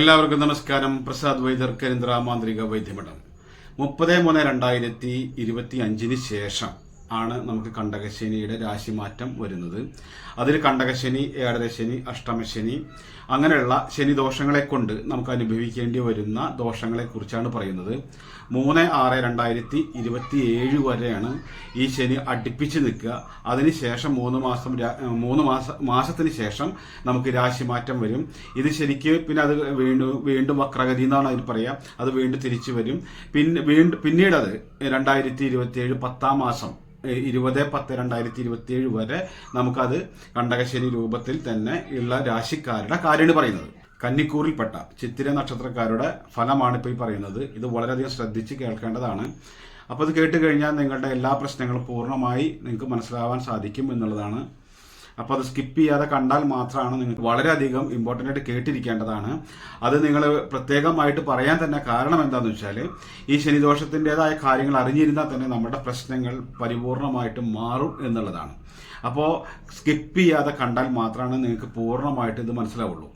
എല്ലാവർക്കും നമസ്കാരം. പ്രസാദ് വൈദ്യർ കേന്ദ്ര മാന്ത്രിക വൈദ്യമഠം. മുപ്പത് മൂന്ന് രണ്ടായിരത്തി ഇരുപത്തി അഞ്ചിന് ശേഷം ആണ് നമുക്ക് കണ്ടകശനിയുടെ രാശിമാറ്റം വരുന്നത്. അതിൽ കണ്ടകശനി ഏഴരശനി അഷ്ടമശനി അങ്ങനെയുള്ള ശനി ദോഷങ്ങളെ കൊണ്ട് നമുക്ക് അനുഭവിക്കേണ്ടി വരുന്ന ദോഷങ്ങളെ കുറിച്ചാണ് പറയുന്നത്. മൂന്ന് ആറ് രണ്ടായിരത്തി ഇരുപത്തി ഏഴ് വരെയാണ് ഈ ശനി അടുപ്പിച്ച് നിൽക്കുക. അതിനുശേഷം മൂന്ന് മാസം മൂന്ന് മാസം മാസത്തിന് ശേഷം നമുക്ക് രാശിമാറ്റം വരും. ഇത് ശരിക്ക് പിന്നെ അത് വീണ്ടും വീണ്ടും വക്രഗതി എന്നാണ് അതിൽ പറയാം. അത് വീണ്ടും തിരിച്ചു വരും. പിന്നെ വീണ്ടും പിന്നീട് അത് രണ്ടായിരത്തി ഇരുപത്തി ഏഴ് പത്താം മാസം ഇരുപത് പത്ത് രണ്ടായിരത്തി ഇരുപത്തി ഏഴ് വരെ നമുക്കത് കണ്ടകശ്ശേരി രൂപത്തിൽ തന്നെ ഉള്ള രാശിക്കാരുടെ കാര്യമാണ് പറയുന്നത്. കന്നിക്കൂറിൽപ്പെട്ട ചിത്തിര നക്ഷത്രക്കാരുടെ ഫലമാണ് ഇപ്പോൾ ഈ പറയുന്നത്. ഇത് വളരെയധികം ശ്രദ്ധിച്ച് കേൾക്കേണ്ടതാണ്. അപ്പോൾ ഇത് കേട്ട് കഴിഞ്ഞാൽ നിങ്ങളുടെ എല്ലാ പ്രശ്നങ്ങളും പൂർണമായി നിങ്ങൾക്ക് മനസ്സിലാവാൻ സാധിക്കും എന്നുള്ളതാണ് അപ്പോൾ അത് സ്കിപ്പ് ചെയ്യാതെ കണ്ടാൽ മാത്രമാണ് നിങ്ങൾക്ക് വളരെയധികം ഇമ്പോർട്ടന്റ് ആയിട്ട് കേട്ടിരിക്കേണ്ടതാണ്. അത് നിങ്ങൾ പ്രത്യേകമായിട്ട് പറയാൻ തന്നെ കാരണം എന്താണെന്ന് വെച്ചാൽ ഈ ശനിദോഷത്തിന്റെതായ കാര്യങ്ങൾ അറിഞ്ഞിരുന്നാൽ തന്നെ നമ്മുടെ പ്രശ്നങ്ങൾ പരിപൂർണമായിട്ട് മാറും എന്നുള്ളതാണ്. അപ്പോൾ സ്കിപ്പ് ചെയ്യാതെ കണ്ടാൽ മാത്രമാണ് നിങ്ങൾക്ക് പൂർണമായിട്ട് ഇത് മനസ്സിലാവുള്ളൂ.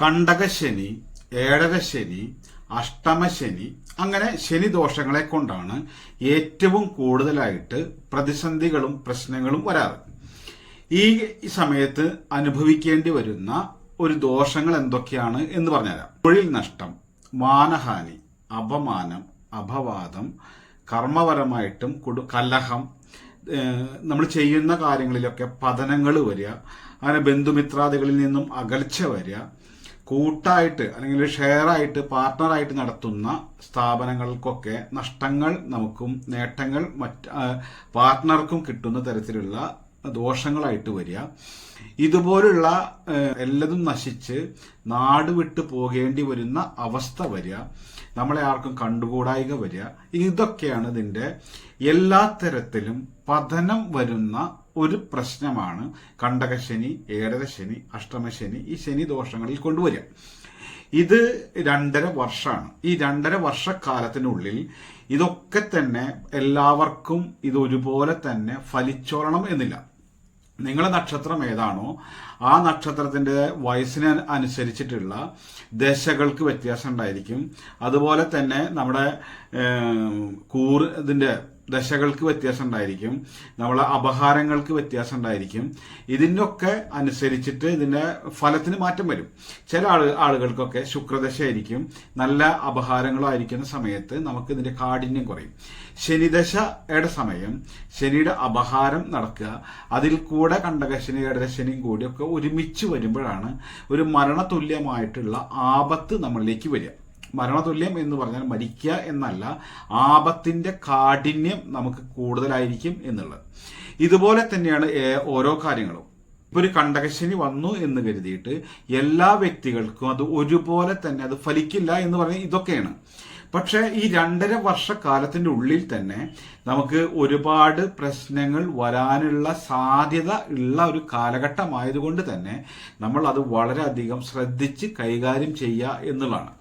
കണ്ടകശനി ഏഴരശനി അഷ്ടമശനി അങ്ങനെ ശനി ദോഷങ്ങളെ കൊണ്ടാണ് ഏറ്റവും കൂടുതലായിട്ട് പ്രതിസന്ധികളും പ്രശ്നങ്ങളും വരാറ്. ഈ സമയത്ത് അനുഭവിക്കേണ്ടി വരുന്ന ഒരു ദോഷങ്ങൾ എന്തൊക്കെയാണ് എന്ന് പറഞ്ഞുതരാം. തൊഴിൽ നഷ്ടം മാനഹാനി അപമാനം അപവാദം കർമ്മപരമായിട്ടും കുടു കലഹം നമ്മൾ ചെയ്യുന്ന കാര്യങ്ങളിലൊക്കെ പതനങ്ങൾ വരിക അങ്ങനെ ബന്ധുമിത്രാദികളിൽ നിന്നും അകൽച്ച വരിക കൂട്ടായിട്ട് അല്ലെങ്കിൽ ഷെയറായിട്ട് പാർട്ട്ണറായിട്ട് നടത്തുന്ന സ്ഥാപനങ്ങൾക്കൊക്കെ നഷ്ടങ്ങൾ നമുക്കും നേട്ടങ്ങൾ മറ്റ് പാർട്ട്ണർക്കും കിട്ടുന്ന തരത്തിലുള്ള ദോഷങ്ങളായിട്ട് വരിക. ഇതുപോലുള്ള എല്ലതും നശിച്ച് നാട് വിട്ടു പോകേണ്ടി വരുന്ന അവസ്ഥ വരിക. നമ്മളെ ആർക്കും കണ്ടുകൂടായിക വരിക. ഇതൊക്കെയാണ് ഇതിന്റെ എല്ലാ തരത്തിലും പതനം വരുന്ന ഒരു പ്രശ്നമാണ് കണ്ടകശനി ഏഴരശനി അഷ്ടമശനി ഈ ശനി ദോഷങ്ങളിൽ കൊണ്ടുവരിക. ഇത് രണ്ടര വർഷമാണ്. ഈ രണ്ടര വർഷക്കാലത്തിനുള്ളിൽ ഇതൊക്കെ തന്നെ എല്ലാവർക്കും ഇത് ഒരുപോലെ തന്നെ ഫലിച്ചോളണം എന്നില്ല. നിങ്ങളെ നക്ഷത്രം ഏതാണോ ആ നക്ഷത്രത്തിന്റെ വയസ്സിന് അനുസരിച്ചിട്ടുള്ള ദശകൾക്ക് വ്യത്യാസം ഉണ്ടായിരിക്കും. അതുപോലെ തന്നെ നമ്മുടെ കൂറ് ഇതിന്റെ ദശകൾക്ക് വ്യത്യാസം ഉണ്ടായിരിക്കും. നമ്മളെ അപഹാരങ്ങൾക്ക് വ്യത്യാസം ഉണ്ടായിരിക്കും. ഇതിനൊക്കെ അനുസരിച്ചിട്ട് ഇതിന്റെ ഫലത്തിന് മാറ്റം വരും. ചില ആൾ ആളുകൾക്കൊക്കെ ശുക്രദശയായിരിക്കും. നല്ല അപഹാരങ്ങളായിരിക്കുന്ന സമയത്ത് നമുക്ക് ഇതിന്റെ കാഠിന്യം കുറയും. ശനിദശയുടെ സമയം ശനിയുടെ അപഹാരം നടക്കുക. അതിൽ കൂടെ കണ്ടകശനി ഇടദശനിയും കൂടിയൊക്കെ ഒരുമിച്ച് വരുമ്പോഴാണ് ഒരു മരണതുല്യമായിട്ടുള്ള ആപത്ത് നമ്മളിലേക്ക് വരിക. മരണതുല്യം എന്ന് പറഞ്ഞാൽ മരിക്കുക എന്നല്ല ആപത്തിന്റെ കാഠിന്യം നമുക്ക് കൂടുതലായിരിക്കും എന്നുള്ളത്. ഇതുപോലെ തന്നെയാണ് ഓരോ കാര്യങ്ങളും. ഇപ്പൊ ഒരു കണ്ടകശനി വന്നു എന്ന് കരുതിയിട്ട് എല്ലാ വ്യക്തികൾക്കും അത് ഒരുപോലെ തന്നെ അത് ഫലിക്കില്ല എന്ന് പറഞ്ഞാൽ ഇതൊക്കെയാണ്. പക്ഷേ ഈ രണ്ടര വർഷക്കാലത്തിന്റെ ഉള്ളിൽ തന്നെ നമുക്ക് ഒരുപാട് പ്രശ്നങ്ങൾ വരാനുള്ള സാധ്യത ഉള്ള ഒരു കാലഘട്ടമായതുകൊണ്ട് തന്നെ നമ്മൾ അത് വളരെയധികം ശ്രദ്ധിച്ച് കൈകാര്യം ചെയ്യുക എന്നുള്ളതാണ്.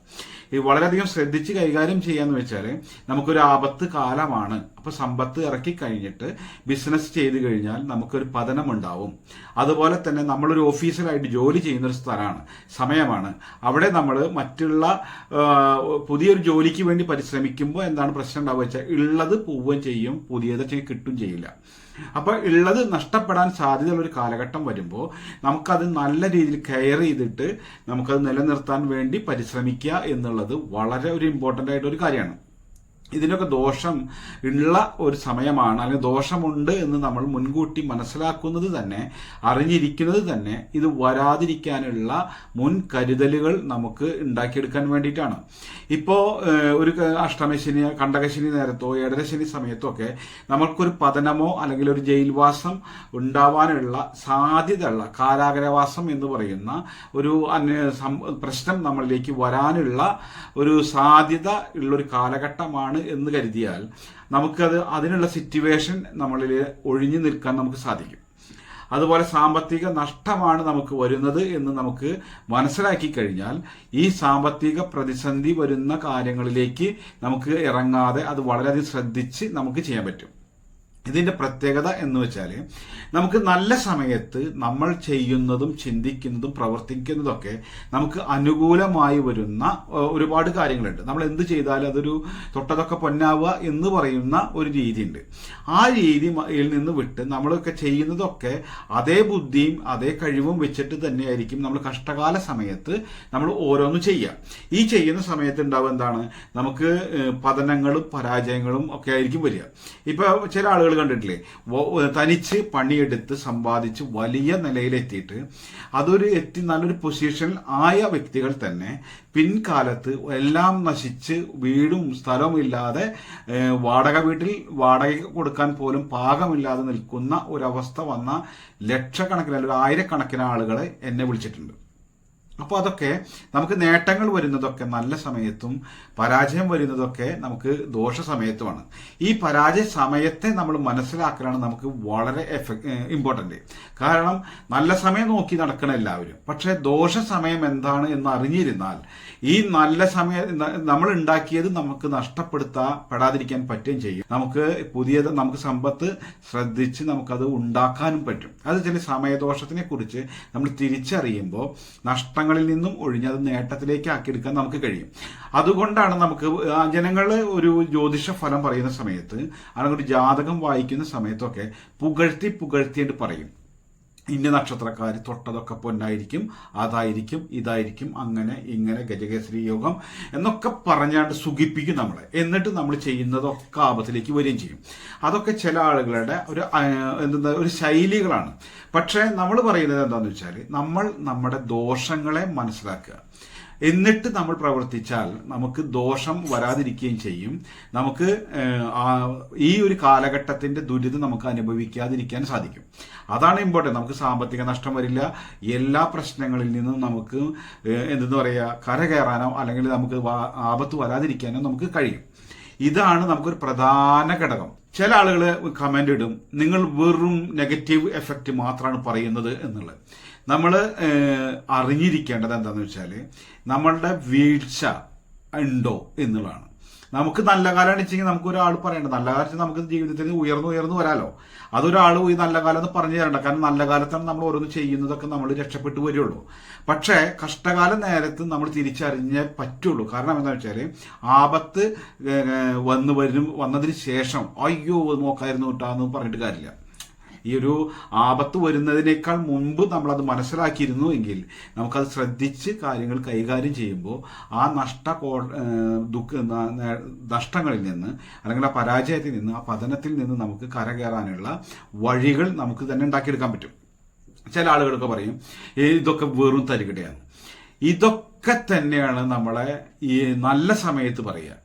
ഈ വളരെയധികം ശ്രദ്ധിച്ച് കൈകാര്യം ചെയ്യാന്ന് വെച്ചാൽ നമുക്കൊരു ആപത്ത് കാലമാണ്. അപ്പൊ സമ്പത്ത് ഇറക്കി കഴിഞ്ഞിട്ട് ബിസിനസ് ചെയ്ത് കഴിഞ്ഞാൽ നമുക്കൊരു പതനം ഉണ്ടാവും അതുപോലെ തന്നെ നമ്മളൊരു ഓഫീസിലായിട്ട് ജോലി ചെയ്യുന്ന ഒരു സ്ഥലമാണ് സമയമാണ്. അവിടെ നമ്മൾ മറ്റുള്ള പുതിയൊരു ജോലിക്ക് വേണ്ടി പരിശ്രമിക്കുമ്പോൾ എന്താണ് പ്രശ്നം ഉണ്ടാവുക വെച്ചാൽ ഉള്ളത് പോവുകയും ചെയ്യും പുതിയത് കിട്ടുകയും കിട്ടും ചെയ്യില്ല. അപ്പൊ ഉള്ളത് നഷ്ടപ്പെടാൻ സാധ്യതയുള്ള ഒരു കാലഘട്ടം വരുമ്പോൾ നമുക്കത് നല്ല രീതിയിൽ കെയർ ചെയ്തിട്ട് നമുക്കത് നിലനിർത്താൻ വേണ്ടി പരിശ്രമിക്കുക എന്നുള്ളത് വളരെ ഒരു ഇമ്പോർട്ടന്റ് ആയിട്ടൊരു കാര്യമാണ്. ഇതിനൊക്കെ ദോഷം ഉള്ള ഒരു സമയമാണ്. അല്ലെങ്കിൽ ദോഷമുണ്ട് എന്ന് നമ്മൾ മുൻകൂട്ടി മനസ്സിലാക്കുന്നത് തന്നെ അറിഞ്ഞിരിക്കുന്നത് തന്നെ ഇത് വരാതിരിക്കാനുള്ള മുൻകരുതലുകൾ നമുക്ക് ഉണ്ടാക്കിയെടുക്കാൻ വേണ്ടിയിട്ടാണ്. ഇപ്പോൾ ഒരു അഷ്ടമശനി കണ്ടകശനി നേരത്തോ ഏഴരശനി സമയത്തോ ഒക്കെ നമുക്കൊരു പതനമോ അല്ലെങ്കിൽ ഒരു ജയിൽവാസം ഉണ്ടാവാനുള്ള സാധ്യതയുള്ള കാരാഗ്രവാസം എന്ന് പറയുന്ന ഒരു പ്രശ്നം നമ്മളിലേക്ക് വരാനുള്ള ഒരു സാധ്യത ഉള്ള ഒരു കാലഘട്ടമാണ് എന്ന് കരുതിയാൽ നമുക്കത് അതിനുള്ള സിറ്റുവേഷൻ നമ്മളിൽ ഒഴിഞ്ഞു നിൽക്കാൻ നമുക്ക് സാധിക്കും. അതുപോലെ സാമ്പത്തിക നഷ്ടമാണ് നമുക്ക് വരുന്നത് എന്ന് നമുക്ക് മനസ്സിലാക്കി കഴിഞ്ഞാൽ ഈ സാമ്പത്തിക പ്രതിസന്ധി വരുന്ന കാര്യങ്ങളിലേക്ക് നമുക്ക് ഇറങ്ങാതെ അത് വളരെയധികം ശ്രദ്ധിച്ച് നമുക്ക് ചെയ്യാൻ പറ്റും. ഇതിന്റെ പ്രത്യേകത എന്ന് വെച്ചാൽ നമുക്ക് നല്ല സമയത്ത് നമ്മൾ ചെയ്യുന്നതും ചിന്തിക്കുന്നതും പ്രവർത്തിക്കുന്നതൊക്കെ നമുക്ക് അനുകൂലമായി വരുന്ന ഒരുപാട് കാര്യങ്ങളുണ്ട്. നമ്മൾ എന്ത് ചെയ്താലും അതൊരു തൊട്ടതൊക്കെ പൊന്നാവുക എന്ന് പറയുന്ന ഒരു രീതിയുണ്ട്. ആ രീതിയിൽ നിന്ന് വിട്ട് നമ്മളൊക്കെ ചെയ്യുന്നതൊക്കെ അതേ ബുദ്ധിയും അതേ കഴിവും വെച്ചിട്ട് തന്നെയായിരിക്കും നമ്മൾ കഷ്ടകാല സമയത്ത് നമ്മൾ ഓരോന്നും ചെയ്യുക. ഈ ചെയ്യുന്ന സമയത്ത് ഉണ്ടാവുക എന്താണ്? നമുക്ക് പതനങ്ങളും പരാജയങ്ങളും ഒക്കെ ആയിരിക്കും വരിക. ഇപ്പൊ ചില ആളുകൾ കണ്ടിട്ടില്ലേ? തനിച്ച് പണിയെടുത്ത് സമ്പാദിച്ച് വലിയ നിലയിലെത്തിയിട്ട് അതൊരു എത്തി നല്ലൊരു പൊസിഷനിൽ ആയ വ്യക്തികൾ തന്നെ പിൻകാലത്ത് എല്ലാം നശിച്ച് വീടും സ്ഥലവും ഇല്ലാതെ വാടക വീട്ടിൽ വാടക കൊടുക്കാൻ പോലും പാകമില്ലാതെ നിൽക്കുന്ന ഒരവസ്ഥ വന്ന ലക്ഷക്കണക്കിന് അല്ലെങ്കിൽ ആയിരക്കണക്കിന് ആളുകളെ എന്നെ വിളിച്ചിട്ടുണ്ട്. അപ്പോൾ അതൊക്കെ നമുക്ക് നേട്ടങ്ങൾ വരുന്നതൊക്കെ നല്ല സമയത്തും പരാജയം വരുന്നതൊക്കെ നമുക്ക് ദോഷ സമയത്തുമാണ്. ഈ പരാജയ സമയത്തെ നമ്മൾ മനസ്സിലാക്കലാണ് നമുക്ക് വളരെ ഇമ്പോർട്ടന്റ് കാരണം നല്ല സമയം നോക്കി നടക്കണം എല്ലാവരും. പക്ഷേ ദോഷ സമയം എന്താണ് എന്ന് അറിഞ്ഞിരുന്നാൽ ഈ നല്ല സമയം നമ്മൾ ഉണ്ടാക്കിയത് നമുക്ക് നഷ്ടപ്പെടുത്താ പെടാതിരിക്കാൻ പറ്റുകയും ചെയ്യും. നമുക്ക് പുതിയത് നമുക്ക് സമ്പത്ത് ശ്രദ്ധിച്ച് നമുക്കത് ഉണ്ടാക്കാനും പറ്റും. അത് ചില സമയദോഷത്തിനെ കുറിച്ച് നമ്മൾ തിരിച്ചറിയുമ്പോൾ നഷ്ടങ്ങളിൽ നിന്നും ഒഴിഞ്ഞത് നേട്ടത്തിലേക്ക് ആക്കിയെടുക്കാൻ നമുക്ക് കഴിയും. അതുകൊണ്ടാണ് നമുക്ക് ജനങ്ങൾ ഒരു ജ്യോതിഷ ഫലം പറയുന്ന സമയത്ത് അല്ലെങ്കിൽ ഒരു ജാതകം വായിക്കുന്ന സമയത്തൊക്കെ പുകഴ്ത്തി പുകഴ്ത്തിയിട്ട് പറയും. ഇന്ന നക്ഷത്രക്കാർ തൊട്ടതൊക്കെ പൊന്നായിരിക്കും അതായിരിക്കും ഇതായിരിക്കും അങ്ങനെ ഇങ്ങനെ ഗജകേസരി യോഗം എന്നൊക്കെ പറഞ്ഞാണ്ട് സുഖിപ്പിക്കും നമ്മളെ. എന്നിട്ട് നമ്മൾ ചെയ്യുന്നതൊക്കെ ആപത്തിലേക്ക് വരികയും ചെയ്യും. അതൊക്കെ ചില ആളുകളുടെ ഒരു എന്താ ഒരു ശൈലികളാണ്. പക്ഷേ നമ്മൾ പറയുന്നത് എന്താണെന്ന് വെച്ചാൽ നമ്മൾ നമ്മുടെ ദോഷങ്ങളെ മനസ്സിലാക്കുക. എന്നിട്ട് നമ്മൾ പ്രവർത്തിച്ചാൽ നമുക്ക് ദോഷം വരാതിരിക്കുകയും ചെയ്യും. നമുക്ക് ഈ ഒരു കാലഘട്ടത്തിന്റെ ദുരിതം നമുക്ക് അനുഭവിക്കാതിരിക്കാൻ സാധിക്കും. അതാണ് ഇമ്പോർട്ടന്റ് നമുക്ക് സാമ്പത്തിക നഷ്ടം വരില്ല. എല്ലാ പ്രശ്നങ്ങളിൽ നിന്നും നമുക്ക് എന്തെന്ന് പറയുക കരകയറാനോ അല്ലെങ്കിൽ നമുക്ക് ആപത്ത് വരാതിരിക്കാനോ നമുക്ക് കഴിയും. ഇതാണ് നമുക്കൊരു പ്രധാന ഘടകം. ചില ആളുകൾ കമന്റ് ഇടും. നിങ്ങൾ വെറും നെഗറ്റീവ് എഫക്റ്റ് മാത്രമാണ് പറയുന്നത് എന്നുള്ളത്. നമ്മൾ അറിഞ്ഞിരിക്കേണ്ടത് എന്താണെന്ന് വെച്ചാൽ നമ്മളുടെ വീഴ്ച ഉണ്ടോ എന്നുള്ളതാണ്. നമുക്ക് നല്ല കാലം അടിച്ചെങ്കിൽ നമുക്ക് ഒരാൾ പറയണ്ട നല്ല കാലത്ത് നമുക്ക് ജീവിതത്തിൽ ഉയർന്നു ഉയർന്നു വരാലോ. അതൊരാൾ ഈ നല്ല കാലം എന്ന് പറഞ്ഞു തരണ്ട. കാരണം നല്ല കാലത്താണ് നമ്മൾ ഓരോന്ന് ചെയ്യുന്നതൊക്കെ നമ്മൾ രക്ഷപ്പെട്ടു വരികയുള്ളൂ പക്ഷേ കഷ്ടകാല നേരത്ത് നമ്മൾ തിരിച്ചറിഞ്ഞേ പറ്റുള്ളൂ. കാരണം എന്താ വെച്ചാൽ ആപത്ത് വന്നു വരും വന്നതിന് ശേഷം അയ്യോ നോക്കായിരുന്നു കേട്ടാന്ന് പറഞ്ഞിട്ട് കാര്യമില്ല. ഈ ഒരു ആപത്ത് വരുന്നതിനേക്കാൾ മുമ്പ് നമ്മളത് മനസ്സിലാക്കിയിരുന്നു എങ്കിൽ നമുക്കത് ശ്രദ്ധിച്ച് കാര്യങ്ങൾ കൈകാര്യം ചെയ്യുമ്പോൾ ആ നഷ്ട ദുഃഖ നഷ്ടങ്ങളിൽ നിന്ന് അല്ലെങ്കിൽ ആ പരാജയത്തിൽ നിന്ന് ആ പതനത്തിൽ നിന്ന് നമുക്ക് കരകയറാനുള്ള വഴികൾ നമുക്ക് തന്നെ ഉണ്ടാക്കിയെടുക്കാൻ പറ്റും. ചില ആളുകളൊക്കെ പറയും "ഏ, ഇതൊക്കെ വെറും തരികിടയാണ്. ഇതൊക്കെ തന്നെയാണ് നമ്മളെ ഈ നല്ല സമയത്ത് പറയുക.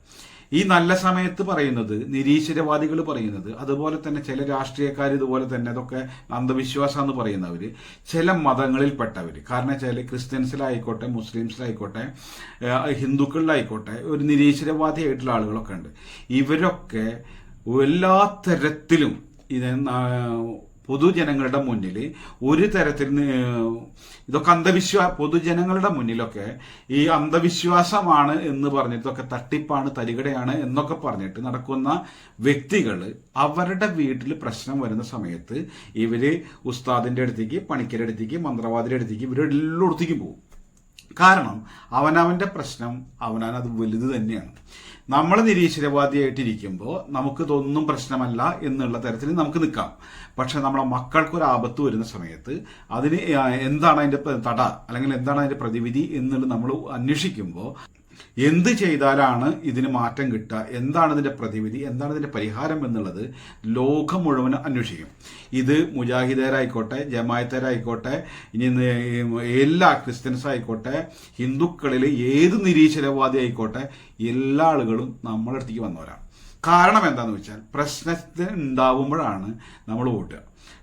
ഈ നല്ല സമയത്ത് പറയുന്നത് നിരീശ്വരവാദികൾ പറയുന്നത് അതുപോലെ തന്നെ ചില രാഷ്ട്രീയക്കാർ ഇതുപോലെ തന്നെ അതൊക്കെ അന്ധവിശ്വാസം എന്ന് പറയുന്നവർ ചില മതങ്ങളിൽപ്പെട്ടവർ കാരണം വെച്ചാൽ ക്രിസ്ത്യൻസിലായിക്കോട്ടെ മുസ്ലിംസിലായിക്കോട്ടെ ഹിന്ദുക്കളിലായിക്കോട്ടെ ഒരു നിരീശ്വരവാദിയായിട്ടുള്ള ആളുകളൊക്കെ ഉണ്ട്. ഇവരൊക്കെ എല്ലാ തരത്തിലും ഇത് പൊതുജനങ്ങളുടെ മുന്നിൽ ഒരു തരത്തിൽ ഇതൊക്കെ അന്ധവിശ്വാ പൊതുജനങ്ങളുടെ മുന്നിലൊക്കെ ഈ അന്ധവിശ്വാസമാണ് എന്ന് പറഞ്ഞിട്ടൊക്കെ തട്ടിപ്പാണ് തരികടയാണ് എന്നൊക്കെ പറഞ്ഞിട്ട് നടക്കുന്ന വ്യക്തികൾ അവരുടെ വീട്ടിൽ പ്രശ്നം വരുന്ന സമയത്ത് ഇവർ ഉസ്താദിന്റെ അടുത്തേക്ക് പണിക്കരുടെ അടുത്തേക്ക് മന്ത്രവാദിയുടെ അടുത്തേക്ക് ഇവരെല്ലായിടത്തേക്കും പോകും. കാരണം അവനവന്റെ പ്രശ്നം അവനവൻ അത് വലുത് തന്നെയാണ്. നമ്മൾ നിരീശ്വരവാദിയായിട്ടിരിക്കുമ്പോൾ നമുക്ക് ഇതൊന്നും പ്രശ്നമല്ല എന്നുള്ള തരത്തിൽ നമുക്ക് നിൽക്കാം. പക്ഷെ നമ്മളെ മക്കൾക്കൊരു ആപത്ത് വരുന്ന സമയത്ത് അതിന് എന്താണ് അതിന്റെ തട അല്ലെങ്കിൽ എന്താണ് അതിന്റെ പ്രതിവിധി എന്നുള്ളത് നമ്മൾ അന്വേഷിക്കുമ്പോൾ എന്ത് ചെയ്താലാണ് ഇതിന് മാറ്റം കിട്ടുക? എന്താണ് ഇതിന്റെ പ്രതിവിധി? എന്താണ് ഇതിന്റെ പരിഹാരം എന്നുള്ളത് ലോകം മുഴുവൻ അന്വേഷിക്കും. ഇത് മുജാഹിദരായിക്കോട്ടെ ജമായത്തരായിക്കോട്ടെ ഇനി എല്ലാ ക്രിസ്ത്യൻസ് ആയിക്കോട്ടെ ഹിന്ദുക്കളിൽ ഏത് നിരീശ്വരവാദി ആയിക്കോട്ടെ എല്ലാ ആളുകളും നമ്മളെ അടുത്തേക്ക് വന്നവരാണ് കാരണം എന്താണെന്ന് വെച്ചാൽ പ്രശ്നത്തിന് ഉണ്ടാവുമ്പോഴാണ് നമ്മൾ വോട്ടുക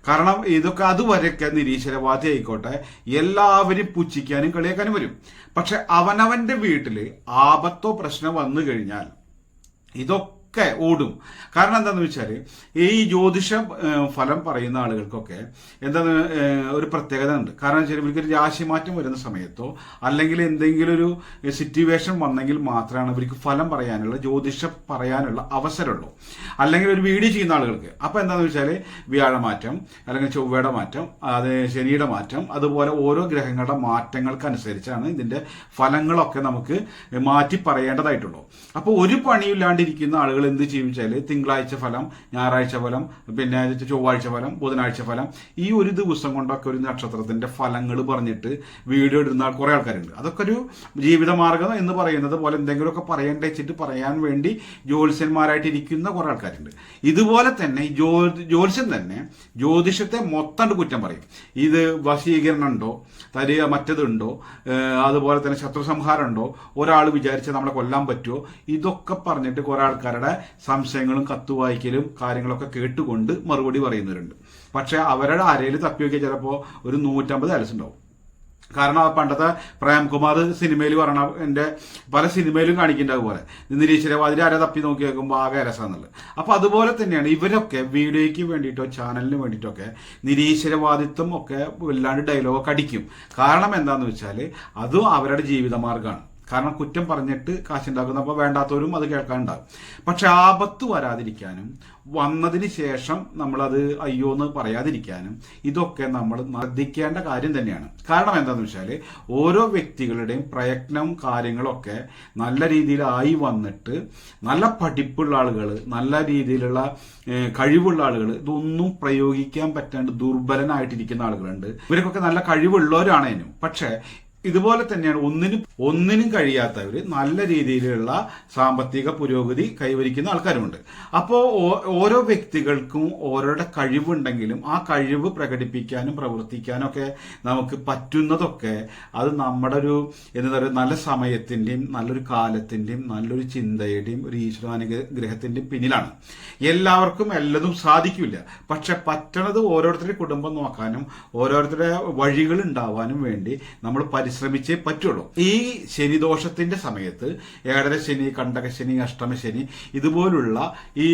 കാരണം ഇതൊക്കെ അതുവരെയൊക്കെ നിരീശ്വരവാദി ആയിക്കോട്ടെ എല്ലാവരും പുച്ഛിക്കാനും കളിയാക്കാനും വരും. പക്ഷെ അവനവന്റെ വീട്ടിൽ ആപത്തോ പ്രശ്നം വന്നു കഴിഞ്ഞാൽ ഇതൊക്കെ ഒക്കെ ഓടും. കാരണം എന്താണെന്ന് വെച്ചാൽ ഈ ജ്യോതിഷ ഫലം പറയുന്ന ആളുകൾക്കൊക്കെ എന്താണ് ഒരു പ്രത്യേകത ഉണ്ട്. കാരണം വെച്ചാൽ ഇവർക്ക് ഒരു രാശിമാറ്റം വരുന്ന സമയത്തോ അല്ലെങ്കിൽ എന്തെങ്കിലും ഒരു സിറ്റുവേഷൻ വന്നെങ്കിൽ മാത്രമാണ് ഇവർക്ക് ഫലം പറയാനുള്ള ജ്യോതിഷ പറയാനുള്ള അവസരമുള്ളൂ. അല്ലെങ്കിൽ ഒരു വീഡിയോ ചെയ്യുന്ന ആളുകൾക്ക്. അപ്പൊ എന്താണെന്ന് വെച്ചാൽ വ്യാഴമാറ്റം അല്ലെങ്കിൽ ചൊവ്വയുടെ മാറ്റം അത് ശനിയുടെ മാറ്റം അതുപോലെ ഓരോ ഗ്രഹങ്ങളുടെ മാറ്റങ്ങൾക്കനുസരിച്ചാണ് ഇതിന്റെ ഫലങ്ങളൊക്കെ നമുക്ക് മാറ്റി പറയേണ്ടതായിട്ടുള്ളൂ. അപ്പോൾ ഒരു പണിയില്ലാണ്ടിരിക്കുന്ന ആളുകൾ എന്ത് ചെയ്യും തിങ്കളാഴ്ച ഫലം ഞായറാഴ്ച ഫലം പിന്നെ ചൊവ്വാഴ്ച ഫലം ബുധനാഴ്ച ഫലം. ഈ ഒരു ദിവസം കൊണ്ടൊക്കെ ഒരു നക്ഷത്രത്തിന്റെ ഫലങ്ങൾ പറഞ്ഞിട്ട് വീഡിയോ ഇടുന്ന കുറെ ആൾക്കാരുണ്ട്. അതൊക്കെ ഒരു ജീവിതമാർഗം എന്ന് പറയുന്നത് പോലെ എന്തെങ്കിലുമൊക്കെ പറയേണ്ട വെച്ചിട്ട് പറയാൻ വേണ്ടി ജ്യോത്സ്യന്മാരായിട്ട് ഇരിക്കുന്ന കുറെ ആൾക്കാരുണ്ട്. ഇതുപോലെ തന്നെ ജ്യോത്സ്യം തന്നെ ജ്യോതിഷത്തെ മൊത്തം കുറ്റം പറയും. ഇത് വശീകരണം ഉണ്ടോ? തരിക മറ്റതുണ്ടോ അതുപോലെ തന്നെ ശത്രു സംഹാരം ഉണ്ടോ? ഒരാൾ വിചാരിച്ച് നമ്മളെ കൊല്ലാൻ പറ്റുമോ ഇതൊക്കെ പറഞ്ഞിട്ട് കുറെ ആൾക്കാരുടെ സംശയങ്ങളും കത്തു വായിക്കലും കാര്യങ്ങളൊക്കെ കേട്ടുകൊണ്ട് മറുപടി പറയുന്നവരുണ്ട്. പക്ഷെ അവരുടെ അരയിൽ തപ്പി നോക്കിയാൽ ചിലപ്പോൾ ഒരു നൂറ്റമ്പത് അലസ് ഉണ്ടാവും. കാരണം പണ്ടത്തെ പ്രേംകുമാർ സിനിമയിൽ പറയണ എന്റെ പല സിനിമയിലും കാണിക്കേണ്ട പോലെ നിരീശ്വര നിരീശ്വരവാദിനെ ആരെ തപ്പി നോക്കി നോക്കുമ്പോൾ ആകെ രസമെന്നുള്ളത് അപ്പൊ അതുപോലെ തന്നെയാണ് ഇവരൊക്കെ വീഡിയോയ്ക്ക് വേണ്ടിയിട്ടോ ചാനലിന് വേണ്ടിയിട്ടൊക്കെ നിരീശ്വരവാദിത്വം ഒക്കെ വല്ലാണ്ട് ഡയലോഗൊക്കെ അടിക്കും. കാരണം എന്താന്ന് വെച്ചാൽ അതും അവരുടെ ജീവിതമാർഗമാണ്. കാരണം കുറ്റം പറഞ്ഞിട്ട് കാശുണ്ടാക്കുന്ന അപ്പോൾ വേണ്ടാത്തവരും അത് കേൾക്കാനുണ്ടാകും. പക്ഷെ ആപത്ത് വരാതിരിക്കാനും വന്നതിന് ശേഷം നമ്മളത് അയ്യോ എന്ന് പറയാതിരിക്കാനും ഇതൊക്കെ നമ്മൾ ശ്രദ്ധിക്കേണ്ട കാര്യം തന്നെയാണ്. കാരണം എന്താണെന്ന് വെച്ചാൽ ഓരോ വ്യക്തികളുടെയും പ്രയത്നവും കാര്യങ്ങളൊക്കെ നല്ല രീതിയിലായി വന്നിട്ട് നല്ല പഠിപ്പുള്ള ആളുകൾ നല്ല രീതിയിലുള്ള കഴിവുള്ള ആളുകൾ ഇതൊന്നും പ്രയോഗിക്കാൻ പറ്റാണ്ട് ദുർബലനായിട്ടിരിക്കുന്ന ആളുകളുണ്ട്. ഇവർക്കൊക്കെ നല്ല കഴിവുള്ളവരാണേനും പക്ഷേ ഇതുപോലെ തന്നെയാണ് ഒന്നിനും ഒന്നിനും കഴിയാത്തവര് നല്ല രീതിയിലുള്ള സാമ്പത്തിക പുരോഗതി കൈവരിക്കുന്ന ആൾക്കാരുമുണ്ട്. അപ്പോൾ ഓരോ വ്യക്തികൾക്കും ഓരോരുടെ കഴിവുണ്ടെങ്കിലും ആ കഴിവ് പ്രകടിപ്പിക്കാനും പ്രവർത്തിക്കാനും ഒക്കെ നമുക്ക് പറ്റുന്നതൊക്കെ അത് നമ്മുടെ ഒരു എന്താ പറയുക നല്ല സമയത്തിന്റെയും നല്ലൊരു കാലത്തിന്റെയും നല്ലൊരു ചിന്തയുടെയും ഒരു ഈശ്വരാനുഗ്രഹത്തിന്റെയും പിന്നിലാണ്. എല്ലാവർക്കും എല്ലതും സാധിക്കില്ല. പക്ഷെ പറ്റണത് ഓരോരുത്തരുടെ കുടുംബം നോക്കാനും ഓരോരുത്തരുടെ വഴികൾ ഉണ്ടാവാനും വേണ്ടി നമ്മൾ പരിശ്രമിച്ചേ പറ്റുള്ളൂ. ഈ ശനിദോഷത്തിന്റെ സമയത്ത് ഏഴര ശനി കണ്ടക ശനി അഷ്ടമ ശനി ഇതുപോലുള്ള ഈ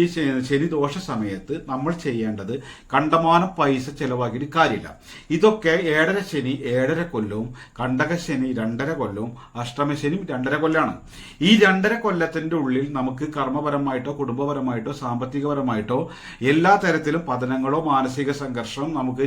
ശനിദോഷ സമയത്ത് നമ്മൾ ചെയ്യേണ്ടത് കണ്ടമാനം പൈസ ചെലവാക്കിയിട്ട് കാര്യമില്ല. ഇതൊക്കെ ഏഴര ശനി ഏഴര കൊല്ലവും കണ്ടക ശനി രണ്ടര കൊല്ലവും അഷ്ടമ ശനി രണ്ടര കൊല്ലാണ്. ഈ രണ്ടര കൊല്ലത്തിന്റെ ഉള്ളിൽ നമുക്ക് കർമ്മപരമായിട്ടോ കുടുംബപരമായിട്ടോ സാമ്പത്തികപരമായിട്ടോ എല്ലാ തരത്തിലും പതനങ്ങളോ മാനസിക സംഘർഷം നമുക്ക്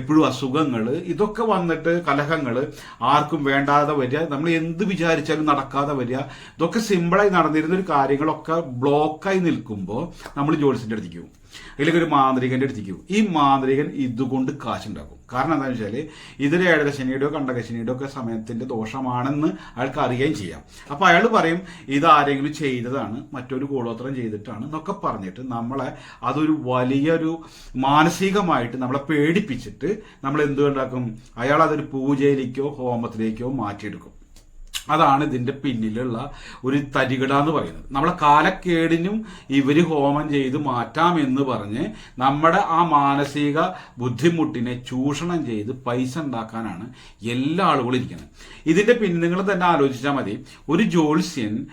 എപ്പോഴും അസുഖങ്ങൾ ഇതൊക്കെ വന്നിട്ട് കലഹങ്ങൾ ആർക്കും വേണ്ടാതെ വരിക. നമ്മൾ എന്ത് വിചാരിച്ചാലും നടക്കാതെ വരിക. ഇതൊക്കെ സിമ്പിളായി നടന്നിരുന്ന ഒരു കാര്യങ്ങളൊക്കെ ബ്ലോക്കായി നിൽക്കുമ്പോൾ നമ്മൾ ജോലിസിന്റെ അടുത്തേക്ക് പോകും. അല്ലെങ്കിൽ ഒരു മാന്ത്രികന്റെ അടുത്തേക്ക് പോകും. ഈ മാന്ത്രികൻ ഇതുകൊണ്ട് കാശുണ്ടാക്കും. കാരണം എന്താണെന്ന് വെച്ചാൽ ഇതൊരു ഏഴര ശനിയുടെയോ കണ്ടക ശനിയുടെയോ ഒക്കെ സമയത്തിന്റെ ദോഷമാണെന്ന് അയാൾക്ക് അറിയുകയും ചെയ്യാം. അപ്പൊ അയാൾ പറയും ഇത് ആരെങ്കിലും ചെയ്തതാണ് മറ്റൊരു കൂടോത്രം ചെയ്തിട്ടാണ് എന്നൊക്കെ പറഞ്ഞിട്ട് നമ്മളെ അതൊരു വലിയൊരു മാനസികമായിട്ട് നമ്മളെ പേടിപ്പിച്ചിട്ട് നമ്മൾ എന്തുണ്ടാക്കും? അയാൾ അതൊരു പൂജയിലേക്കോ ഹോമത്തിലേക്കോ മാറ്റിയെടുക്കും. അതാണ് ഇതിന്റെ പിന്നിലുള്ള ഒരു തരികിട എന്ന് പറയുന്നത്. നമ്മളെ കാലക്കേടിനും ഇവർ ഹോമം ചെയ്ത് മാറ്റാമെന്ന് പറഞ്ഞ് നമ്മുടെ ആ മാനസിക ബുദ്ധിമുട്ടിനെ ചൂഷണം ചെയ്ത് പൈസ ഉണ്ടാക്കാനാണ് എല്ലാ ആളുകളും ഇരിക്കുന്നത്. ഇതിന്റെ പിന്നിൽ നിങ്ങൾ തന്നെ ആലോചിച്ചാൽ മതി. ഒരു ജ്യോത്സ്യൻ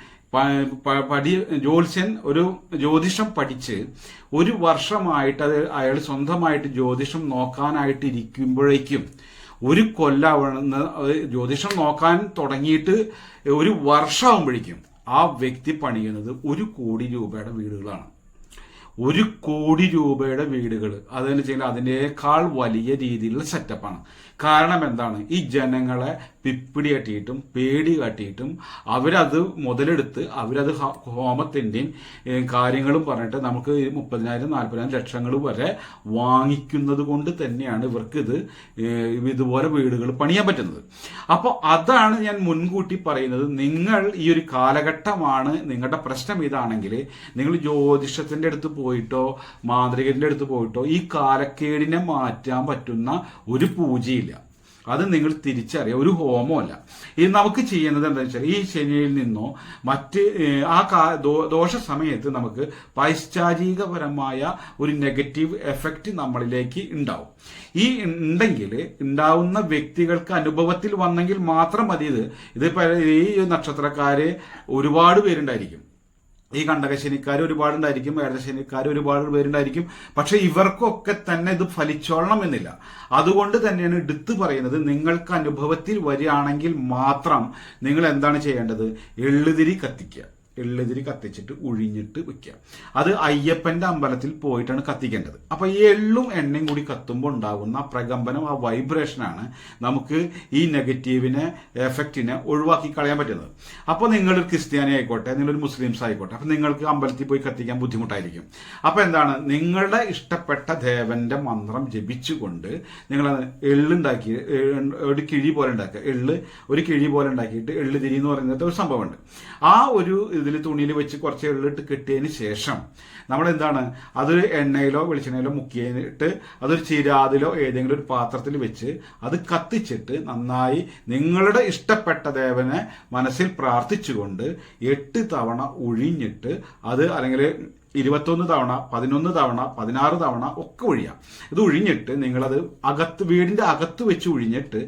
പഠി ജ്യോത്സ്യൻ ഒരു ജ്യോതിഷം പഠിച്ച് ഒരു വർഷമായിട്ട് അത് അയാൾ സ്വന്തമായിട്ട് ജ്യോതിഷം നോക്കാനായിട്ട് ഇരിക്കുമ്പോഴേക്കും ഒരു കൊല്ലാവണ ജ്യോതിഷം നോക്കാൻ തുടങ്ങിയിട്ട് ഒരു വർഷമാകുമ്പോഴേക്കും ആ വ്യക്തി പണിയുന്നത് ഒരു കോടി രൂപയുടെ വീടുകളാണ്. ഒരു കോടി രൂപയുടെ വീടുകൾ അതെന്ന് വെച്ചാൽ അതിനേക്കാൾ വലിയ രീതിയിലുള്ള സെറ്റപ്പാണ് കാരണം എന്താണ്? ഈ ജനങ്ങളെ പിപ്പിടി കാട്ടിയിട്ടും പേടി കാട്ടിയിട്ടും അവരത് മുതലെടുത്ത് അവരത് ഹോമത്തിന്റെയും കാര്യങ്ങളും പറഞ്ഞിട്ട് നമുക്ക് മുപ്പതിനായിരം നാൽപ്പതിനായിരം ലക്ഷങ്ങൾ വരെ വാങ്ങിക്കുന്നത് കൊണ്ട് തന്നെയാണ് ഇവർക്ക് ഇത് ഇതുപോലെ വീടുകൾ പണിയാൻ പറ്റുന്നത്. അപ്പോൾ അതാണ് ഞാൻ മുൻകൂട്ടി പറയുന്നത്. നിങ്ങൾ ഈ ഒരു കാലഘട്ടമാണ് നിങ്ങളുടെ പ്രശ്നം ഇതാണെങ്കിൽ നിങ്ങൾ ജ്യോതിഷത്തിന്റെ അടുത്ത് പോയിട്ടോ മാന്ത്രികന്റെ അടുത്ത് പോയിട്ടോ ഈ കാലക്കേടിനെ മാറ്റാൻ പറ്റുന്ന ഒരു പൂജയില്ല. അത് നിങ്ങൾ തിരിച്ചറിയുക ഒരു ഹോമോ അല്ല. ഈ നമുക്ക് ചെയ്യുന്നത് എന്താ വെച്ചാൽ ഈ ശനിയിൽ നിന്നോ മറ്റ് ആ ദോഷ സമയത്ത് നമുക്ക് പൈശാചികപരമായ ഒരു നെഗറ്റീവ് എഫക്റ്റ് നമ്മളിലേക്ക് ഉണ്ടാവും. ഈ ഉണ്ടെങ്കിൽ ഉണ്ടാവുന്ന വ്യക്തികൾക്ക് അനുഭവത്തിൽ വന്നെങ്കിൽ മാത്രം മതി ഇത് ഇതിപ്പോ ഈ നക്ഷത്രക്കാര് ഒരുപാട് പേരുണ്ടായിരിക്കും. ഈ കണ്ടകശനിക്കാർ ഒരുപാടുണ്ടായിരിക്കും ഏഴശനിക്കാർ ഒരുപാട് പേരുണ്ടായിരിക്കും. പക്ഷെ ഇവർക്കൊക്കെ തന്നെ ഇത് ഫലിച്ചോളണം എന്നില്ല അതുകൊണ്ട് തന്നെയാണ് എടുത്തു പറയുന്നത് നിങ്ങൾക്ക് അനുഭവത്തിൽ വരികയാണെങ്കിൽ മാത്രം നിങ്ങൾ എന്താണ് ചെയ്യേണ്ടത്? എള്ളുതിരി കത്തിക്കുക. എള്ളുതിരി കത്തിച്ചിട്ട് ഉഴിഞ്ഞിട്ട് വെക്കുക. അത് അയ്യപ്പന്റെ അമ്പലത്തിൽ പോയിട്ടാണ് കത്തിക്കേണ്ടത്. അപ്പൊ ഈ എള്ളും എണ്ണയും കൂടി കത്തുമ്പോൾ ഉണ്ടാകുന്ന പ്രകമ്പനം ആ വൈബ്രേഷനാണ് നമുക്ക് ഈ നെഗറ്റീവിനെ എഫക്റ്റിനെ ഒഴിവാക്കി കളയാൻ പറ്റുന്നത്. അപ്പോൾ നിങ്ങൾ ക്രിസ്ത്യാനി ആയിക്കോട്ടെ നിങ്ങളൊരു മുസ്ലിംസ് ആയിക്കോട്ടെ അപ്പൊ നിങ്ങൾക്ക് അമ്പലത്തിൽ പോയി കത്തിക്കാൻ ബുദ്ധിമുട്ടായിരിക്കും. അപ്പൊ എന്താണ്? നിങ്ങളുടെ ഇഷ്ടപ്പെട്ട ദേവന്റെ മന്ത്രം ജപിച്ചുകൊണ്ട് നിങ്ങൾ എള്ളുണ്ടാക്കി ഒരു കിഴി പോലെ ഉണ്ടാക്കുക. എള്ള് ഒരു കിഴി പോലെ ഉണ്ടാക്കിയിട്ട് എള്ള് എന്ന് പറയുന്നത് ഒരു സംഭവമുണ്ട്. ആ ഒരു ഇതിൽ തുണിയിൽ വെച്ച് കുറച്ച് എള്ളിട്ട് കെട്ടിയതിന് ശേഷം നമ്മൾ എന്താണ് അതൊരു എണ്ണയിലോ വെളിച്ചെണ്ണയിലോ മുക്കിയിട്ട് അതൊരു ചിരാതിലോ ഏതെങ്കിലും ഒരു പാത്രത്തിൽ വെച്ച് അത് കത്തിച്ചിട്ട് നന്നായി നിങ്ങളുടെ ഇഷ്ടപ്പെട്ട ദേവനെ മനസ്സിൽ പ്രാർത്ഥിച്ചുകൊണ്ട് എട്ട് തവണ ഒഴിഞ്ഞിട്ട് അത് അല്ലെങ്കിൽ ഇരുപത്തൊന്ന് തവണ പതിനൊന്ന് തവണ പതിനാറ് തവണ ഒക്കെ ഒഴിയാം ഇത് ഒഴിഞ്ഞിട്ട് നിങ്ങളത് അകത്ത് വീടിന്റെ അകത്ത് വെച്ച് ഒഴിഞ്ഞിട്ട്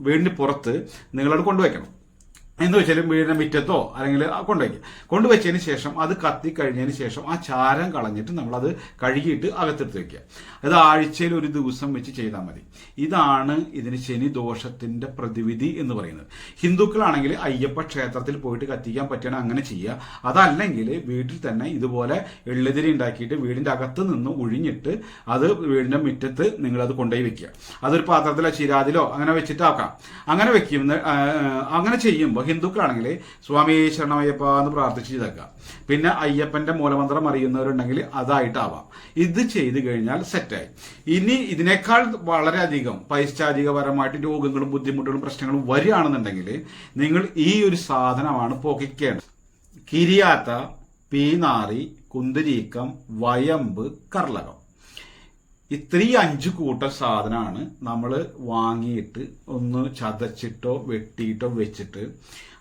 വീടിന് പുറത്ത് നിങ്ങളത് കൊണ്ടുവയ്ക്കണം. എന്ന് വെച്ചാലും വീടിന്റെ മുറ്റത്തോ അല്ലെങ്കിൽ കൊണ്ടുവയ്ക്കുക കൊണ്ടുവച്ചതിന് ശേഷം അത് കത്തി കഴിഞ്ഞതിന് ശേഷം ആ ചാരം കളഞ്ഞിട്ട് നമ്മളത് കഴുകിയിട്ട് അകത്തെടുത്ത് വെക്കുക. അത് ആഴ്ചയിൽ ഒരു ദിവസം വെച്ച് ചെയ്താൽ മതി. ഇതാണ് ഇതിന് ശനി ദോഷത്തിന്റെ പ്രതിവിധി എന്ന് പറയുന്നത്. ഹിന്ദുക്കളാണെങ്കിൽ അയ്യപ്പ ക്ഷേത്രത്തിൽ പോയിട്ട് കത്തിക്കാൻ പറ്റണം അങ്ങനെ ചെയ്യുക. അതല്ലെങ്കിൽ വീട്ടിൽ തന്നെ ഇതുപോലെ എള്ളുതിരി ഉണ്ടാക്കിയിട്ട് വീടിന്റെ അകത്ത് നിന്ന് ഒഴിഞ്ഞിട്ട് അത് വീടിന്റെ മുറ്റത്ത് അത് കൊണ്ടുപോയി വെക്കുക. അതൊരു പാത്രത്തിലോ ചിരാതിലോ അങ്ങനെ വെച്ചിട്ടാക്കാം അങ്ങനെ വെക്കുന്ന അങ്ങനെ ചെയ്യുമ്പോൾ ഹിന്ദുക്കളാണെങ്കിൽ സ്വാമി ശരണമയ്യപ്പ എന്ന് പ്രാർത്ഥിച്ച് ചെയ്തേക്കാം പിന്നെ അയ്യപ്പന്റെ മൂലമന്ത്രം അറിയുന്നവരുണ്ടെങ്കിൽ അതായിട്ടാവാം. ഇത് ചെയ്തു കഴിഞ്ഞാൽ സെറ്റായി. ഇനി ഇതിനേക്കാൾ വളരെയധികം പൈശാചികപരമായിട്ട് രോഗങ്ങളും ബുദ്ധിമുട്ടുകളും പ്രശ്നങ്ങളും വരികയാണെന്നുണ്ടെങ്കിൽ നിങ്ങൾ ഈ ഒരു സാധനമാണ് പോക്കിക്കേണ്ടത്. കിരിയാത്ത പീനാറി കുന്തിരീക്കം വയമ്പ് കർലകം. ഇത്രയും അഞ്ച് കൂട്ടം സാധനമാണ് നമ്മൾ വാങ്ങിയിട്ട് ഒന്ന് ചതച്ചിട്ടോ വെട്ടിയിട്ടോ വെച്ചിട്ട്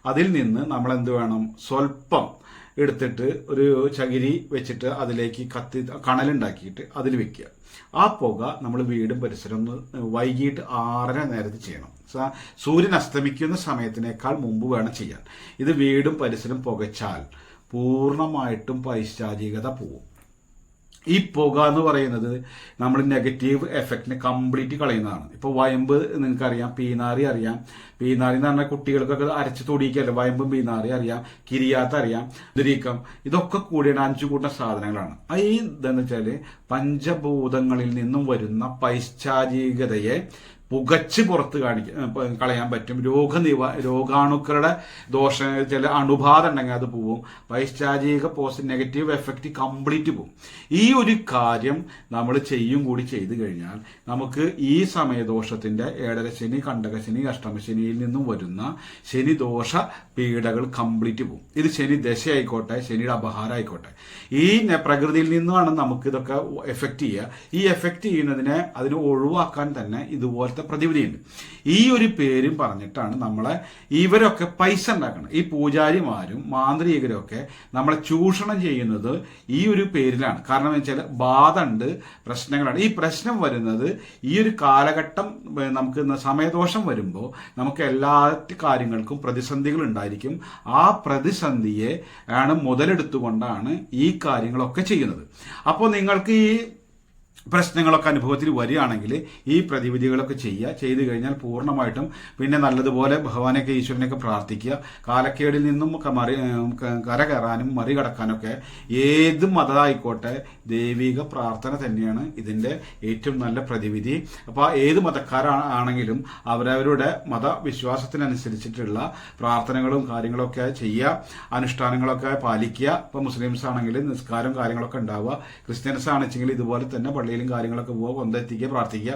അതിൽ നിന്ന് നമ്മൾ എന്ത് വേണം? സ്വല്പം എടുത്തിട്ട് ഒരു ചകിരി വെച്ചിട്ട് അതിലേക്ക് കത്തി കണലുണ്ടാക്കിയിട്ട് അതിൽ വെക്കുക. ആ പുക നമ്മൾ വീടും പരിസരം വൈകിട്ട് ആറര നേരത്ത് ചെയ്യണം. സൂര്യൻ അസ്തമിക്കുന്ന സമയത്തിനേക്കാൾ മുമ്പ് വേണം ചെയ്യാൻ. ഇത് വീടും പരിസരം പുകച്ചാൽ പൂർണമായിട്ടും പൈശാചികത പോവും. ഈ പുക എന്ന് പറയുന്നത് നമ്മൾ നെഗറ്റീവ് എഫക്റ്റിനെ കംപ്ലീറ്റ് കളയുന്നതാണ്. ഇപ്പോൾ വയമ്പ് നിങ്ങൾക്കറിയാം പീനാറി അറിയാം. പീനാറി എന്ന് പറഞ്ഞാൽ കുട്ടികൾക്കൊക്കെ അരച്ച് തൊടിയിക്കല്ലോ? വയമ്പും പീനാറി അറിയാം കിരിയാത്ത അറിയാം ദുരീക്കം ഇതൊക്കെ കൂടിയാണ് അഞ്ചു കൂട്ടം സാധനങ്ങളാണ്. ഈ ഇതെന്ന് വെച്ചാൽ പഞ്ചഭൂതങ്ങളിൽ നിന്നും വരുന്ന പൈശാചികതയെ പുകച്ച് പുറത്ത് കാണിക്ക കളയാൻ പറ്റും. രോഗനിവ രോഗാണുക്കളുടെ ദോഷ ചില അണുബാധ ഉണ്ടെങ്കിൽ അത് പോവും. പൈശാചിക പോസ്റ്റ് നെഗറ്റീവ് എഫക്റ്റ് കംപ്ലീറ്റ് പോവും. ഈ ഒരു കാര്യം നമ്മൾ ചെയ്യും കൂടി ചെയ്തു കഴിഞ്ഞാൽ നമുക്ക് ഈ സമയദോഷത്തിന്റെ ഏഴരശനി കണ്ടകശനി അഷ്ടമശനിയിൽ നിന്നും വരുന്ന ശനിദോഷ പീഡകൾ കംപ്ലീറ്റ് പോവും. ഇത് ശനി ദശ ആയിക്കോട്ടെ ശനിയുടെ അപഹാരം ആയിക്കോട്ടെ. ഈ പ്രകൃതിയിൽ നിന്നുമാണ് നമുക്ക് ഇതൊക്കെ എഫക്റ്റ് ചെയ്യുക. ഈ എഫക്റ്റ് ചെയ്യുന്നതിനെ അതിനെ ഒഴിവാക്കാൻ തന്നെ ഇതുപോലത്തെ പ്രതിവിധിയുണ്ട്. ഈ ഒരു പേരും പറഞ്ഞിട്ടാണ് നമ്മളെ ഇവരൊക്കെ പൈസ ഉണ്ടാക്കണം ഈ പൂജാരിമാരും മാന്ത്രികരൊക്കെ നമ്മളെ ചൂഷണം ചെയ്യുന്നത് ഈ ഒരു പേരിലാണ്. കാരണം വെച്ചാൽ ബാധ ഉണ്ട് പ്രശ്നങ്ങളാണ്. ഈ പ്രശ്നം വരുന്നത് ഈ ഒരു കാലഘട്ടം നമുക്ക് സമയദോഷം വരുമ്പോൾ നമുക്ക് എല്ലാ കാര്യങ്ങൾക്കും പ്രതിസന്ധികൾ ഉണ്ടായിരിക്കും. ആ പ്രതിസന്ധിയെ ആണ് മുതലെടുത്തുകൊണ്ടാണ് ഈ കാര്യങ്ങളൊക്കെ ചെയ്യുന്നത്. അപ്പോൾ നിങ്ങൾക്ക് ഈ പ്രശ്നങ്ങളൊക്കെ അനുഭവത്തിൽ വരികയാണെങ്കിൽ ഈ പ്രതിവിധികളൊക്കെ ചെയ്യുക. ചെയ്തു കഴിഞ്ഞാൽ പൂർണമായിട്ടും പിന്നെ നല്ലതുപോലെ ഭഗവാനൊക്കെ ഈശ്വരനെയൊക്കെ പ്രാർത്ഥിക്കുക. കാലക്കേടിൽ നിന്നും മറി കരകയറാനും മറികടക്കാനൊക്കെ ഏത് മതമായിക്കോട്ടെ ദൈവിക പ്രാർത്ഥന തന്നെയാണ് ഇതിന്റെ ഏറ്റവും നല്ല പ്രതിവിധി. അപ്പോൾ ഏത് മതക്കാരാണെങ്കിലും അവരവരുടെ മതവിശ്വാസത്തിനനുസരിച്ചിട്ടുള്ള പ്രാർത്ഥനകളും കാര്യങ്ങളൊക്കെ ചെയ്യുക. അനുഷ്ഠാനങ്ങളൊക്കെ പാലിക്കുക. ഇപ്പോൾ മുസ്ലിംസ് ആണെങ്കിൽ നിസ്കാരം കാര്യങ്ങളൊക്കെ ഉണ്ടാവുക. ക്രിസ്ത്യൻസ് ആണെച്ചെങ്കിൽ ഇതുപോലെ തന്നെ പള്ളിയിലും കാര്യങ്ങളൊക്കെ പോവുക കൊന്തെത്തിക്കുക പ്രാർത്ഥിക്കുക.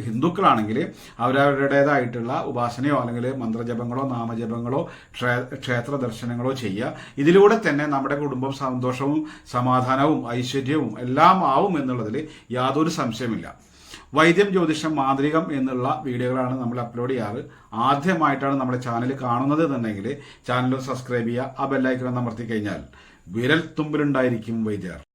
ഹിന്ദുക്കളാണെങ്കിൽ അവരവരുടേതായിട്ടുള്ള ഉപാസനയോ അല്ലെങ്കിൽ മന്ത്രജപങ്ങളോ നാമജപങ്ങളോ ക്ഷേ- ക്ഷേത്ര ദർശനങ്ങളോ ചെയ്യുക. ഇതിലൂടെ തന്നെ നമ്മുടെ കുടുംബം സന്തോഷവും സമാധാനവും ഐശ്വര്യവും എല്ലാം ആവും എന്നുള്ളതിൽ യാതൊരു സംശയമില്ല വൈദ്യം ജ്യോതിഷം മാന്ത്രികം എന്നുള്ള വീഡിയോകളാണ് നമ്മൾ അപ്ലോഡ് ചെയ്യാറ്. ആദ്യമായിട്ടാണ് നമ്മുടെ ചാനൽ കാണുന്നത് എന്നുണ്ടെങ്കിൽ ചാനൽ സബ്സ്ക്രൈബ് ചെയ്യുക ആ ബെല്ലൈക്കൺ അമർത്തി കഴിഞ്ഞാൽ വിരൽ തുമ്പിലുണ്ടായിരിക്കും വൈദ്യർ.